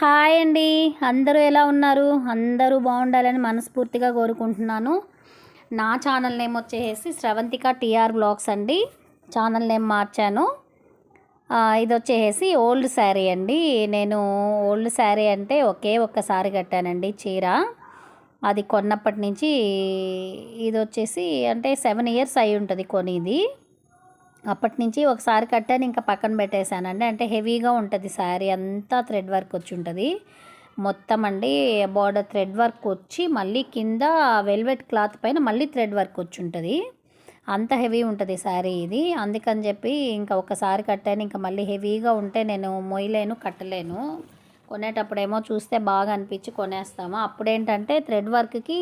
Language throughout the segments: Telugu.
హాయ్ అండి. అందరూ ఎలా ఉన్నారు? అందరూ బాగుండాలని మనస్ఫూర్తిగా కోరుకుంటున్నాను. నా ఛానల్ నేమ్ వచ్చేసి స్రవంతిక టీఆర్ బ్లాగ్స్ అండి. ఛానల్ నేమ్ మార్చాను. ఇది వచ్చేసి ఓల్డ్ శారీ అండి. నేను ఓల్డ్ శారీ అంటే ఒకే ఒక్కసారి కట్టానండి చీర. అది కొన్నప్పటి నుంచి ఇది వచ్చేసి అంటే సెవెన్ ఇయర్స్ అయి ఉంటుంది కొని ఇది అప్పటి నుంచి ఒకసారి కట్టాను ఇంకా పక్కన పెట్టేశానండి. అంటే హెవీగా ఉంటుంది శారీ అంతా థ్రెడ్ వర్క్ వచ్చి ఉంటుంది. మొత్తం అండి బార్డర్ థ్రెడ్ వర్క్ వచ్చి మళ్ళీ కింద వెల్వెట్ క్లాత్ పైన మళ్ళీ థ్రెడ్ వర్క్ వచ్చి ఉంటుంది. అంత హెవీ ఉంటుంది శారీ ఇది. అందుకని చెప్పి ఇంకా ఒకసారి కట్టాను ఇంకా మళ్ళీ హెవీగా ఉంటే నేను మొయ్యలేను కట్టలేను. కొనేటప్పుడేమో చూస్తే బాగా అనిపించి కొనేస్తాము. అప్పుడేంటంటే థ్రెడ్ వర్క్కి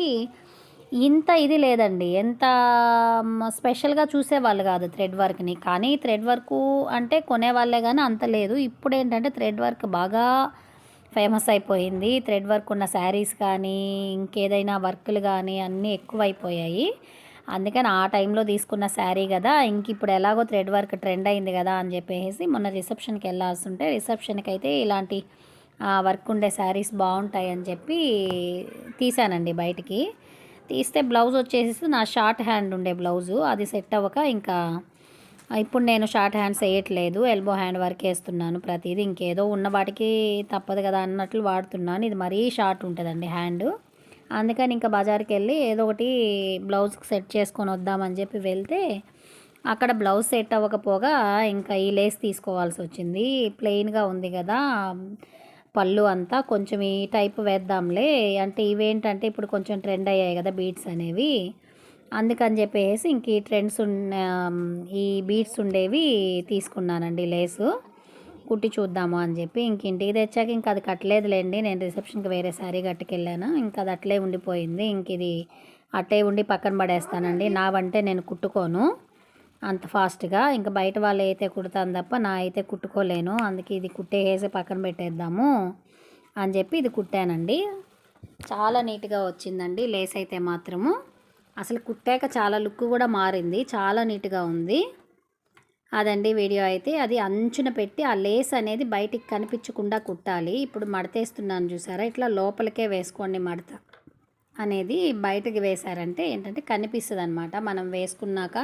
ఇంత ఇది లేదండి. ఎంత స్పెషల్గా చూసేవాళ్ళు కాదు థ్రెడ్ వర్క్ని. కానీ థ్రెడ్ వర్క్ అంటే కొనేవాళ్ళే కానీ అంత లేదు. ఇప్పుడు ఏంటంటే థ్రెడ్ వర్క్ బాగా ఫేమస్ అయిపోయింది. థ్రెడ్ వర్క్ ఉన్న శారీస్ కానీ ఇంకేదైనా వర్కులు కానీ అన్నీ ఎక్కువైపోయాయి. అందుకని ఆ టైంలో తీసుకున్న శారీ కదా ఇంక ఇప్పుడు ఎలాగో థ్రెడ్ వర్క్ ట్రెండ్ అయింది కదా అని చెప్పేసి మొన్న రిసెప్షన్కి వెళ్ళాల్సి ఉంటే రిసెప్షన్కి అయితే ఇలాంటి వర్క్ ఉండే శారీస్ బాగుంటాయి అని చెప్పి తీసానండి బయటికి. తీస్తే బ్లౌజ్ వచ్చేసి నా షార్ట్ హ్యాండ్ ఉండే బ్లౌజు. అది సెట్ అవ్వక ఇంకా ఇప్పుడు నేను షార్ట్ హ్యాండ్స్ వేయట్లేదు. ఎల్బో హ్యాండ్ వర్క్ వేస్తున్నాను ప్రతిదీ. ఇంకేదో ఉన్న వాటికి తప్పదు కదా అన్నట్లు వాడుతున్నాను. ఇది మరీ షార్ట్ ఉంటుందండి హ్యాండ్. అందుకని ఇంకా బజార్కి వెళ్ళి ఏదో ఒకటి బ్లౌజ్కి సెట్ చేసుకొని వద్దామని చెప్పి వెళ్తే అక్కడ బ్లౌజ్ సెట్ అవ్వకపోగా ఇంకా ఈ లేస్ తీసుకోవాల్సి వచ్చింది. ప్లెయిన్గా ఉంది కదా. పళ్ళు అంతా కొంచెం ఈ టైప్ వేద్దాంలే. అంటే ఇవేంటంటే ఇప్పుడు కొంచెం ట్రెండ్ అయ్యాయి కదా బీట్స్ అనేవి. అందుకని చెప్పేసి ఇంక ఈ ట్రెండ్స్ ఉన్న ఈ బీట్స్ ఉండేవి తీసుకున్నానండి లేసు. కుట్టి చూద్దాము అని చెప్పి ఇంక ఇంటికి తెచ్చాక ఇంకా అది కట్టలేదులేండి. నేను రిసెప్షన్కి వేరే శారీ కట్టుకెళ్ళాను. ఇంకా అది అట్లే ఉండిపోయింది. ఇంక ఇది అట్టే ఉండి పక్కన పడేస్తానండి. నావంటే నేను కుట్టుకోను. అంత ఫాస్ట్గా. ఇంకా బయట వాళ్ళు అయితే కుడతాను తప్ప నా అయితే కుట్టుకోలేను. అందుకే ఇది కుట్టేసి పక్కన పెట్టేద్దాము అని చెప్పి ఇది కుట్టానండి. చాలా నీట్గా వచ్చిందండి లేస్ అయితే మాత్రము. అసలు కుట్టాక చాలా లుక్ కూడా మారింది. చాలా నీట్గా ఉంది. అదండి వీడియో అయితే. అది అంచున పెట్టి ఆ లేస్ అనేది బయటికి కనిపించకుండా కుట్టాలి. ఇప్పుడు మడతేస్తున్నాను చూసారా? ఇట్లా లోపలికే వేసుకోండి మడత అనేది బయటకి వేశారంటే ఏంటంటే కనిపిస్తుంది అనమాట మనం వేసుకున్నాక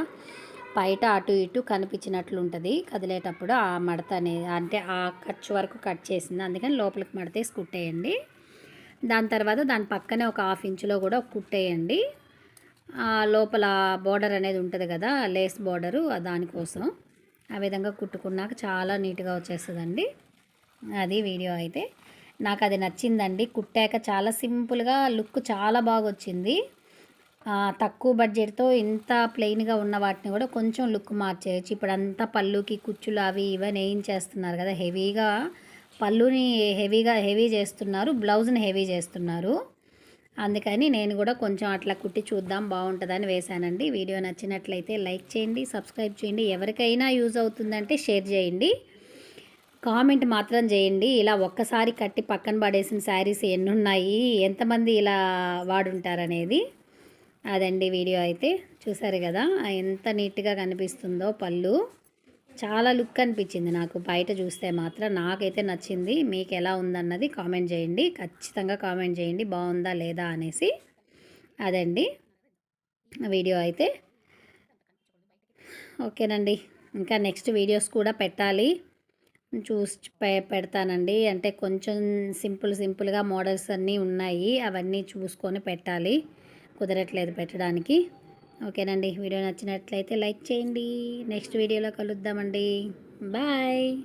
బయట అటు ఇటు కనిపించినట్లు ఉంటుంది కదిలేటప్పుడు ఆ మడత అనేది అంటే ఆ ఖర్చు వరకు కట్ చేసింది. అందుకని లోపలికి మడతేసి కుట్టేయండి. దాని తర్వాత దాని పక్కనే ఒక హాఫ్ ఇంచులో కూడా కుట్టేయండి. ఆ లోపల బోర్డర్ అనేది ఉంటుంది కదా లేస్ బోర్డరు దానికోసం ఆ విధంగా కుట్టుకున్నాక చాలా నీట్గా వచ్చేస్తుందండి. అది వీడియో అయితే. నాకు అది నచ్చిందండి. కుట్టాక చాలా సింపుల్గా లుక్ చాలా బాగా వచ్చింది తక్కువ బడ్జెట్తో ఇంత ప్లెయిన్గా ఉన్న వాటిని కూడా కొంచెం లుక్ మార్చేయచ్చు. ఇప్పుడు అంతా పళ్ళుకి కుచ్చులు అవి ఇవన్నీ వేయించేస్తున్నారు కదా హెవీగా పళ్ళుని హెవీగా హెవీ చేస్తున్నారు బ్లౌజ్ని హెవీ చేస్తున్నారు. అందుకని నేను కూడా కొంచెం అట్లా కుట్టి చూద్దాం బాగుంటుందని వేశానండి. వీడియో నచ్చినట్లయితే లైక్ చేయండి సబ్స్క్రైబ్ చేయండి. ఎవరికైనా యూజ్ అవుతుందంటే షేర్ చేయండి. కామెంట్ మాత్రం చేయండి. ఇలా ఒక్కసారి కట్టి పక్కన పడేసిన శారీస్ ఎన్ని ఉన్నాయి ఎంతమంది ఇలా వాడుంటారనేది? అదండి వీడియో అయితే. చూసారు కదా ఎంత నీట్గా కనిపిస్తుందో పళ్ళు. చాలా లుక్ అనిపించింది నాకు బయట చూస్తే మాత్రం. నాకైతే నచ్చింది మీకు ఎలా ఉందన్నది కామెంట్ చేయండి. ఖచ్చితంగా కామెంట్ చేయండి బాగుందా లేదా అనేసి. అదండి వీడియో అయితే. ఓకేనండి ఇంకా నెక్స్ట్ వీడియోస్ కూడా పెట్టాలి. చూసి పె- పెడతానండి. అంటే కొంచెం సింపుల్ సింపుల్గా మోడల్స్ అన్నీ ఉన్నాయి అవన్నీ చూసుకొని పెట్టాలి. కుదరట్లేదు పెట్టడానికి. ఓకేనండి. వీడియో నచ్చినట్లయితే లైక్ చేయండి. నెక్స్ట్ వీడియోలో కలుద్దామండి. బాయ్.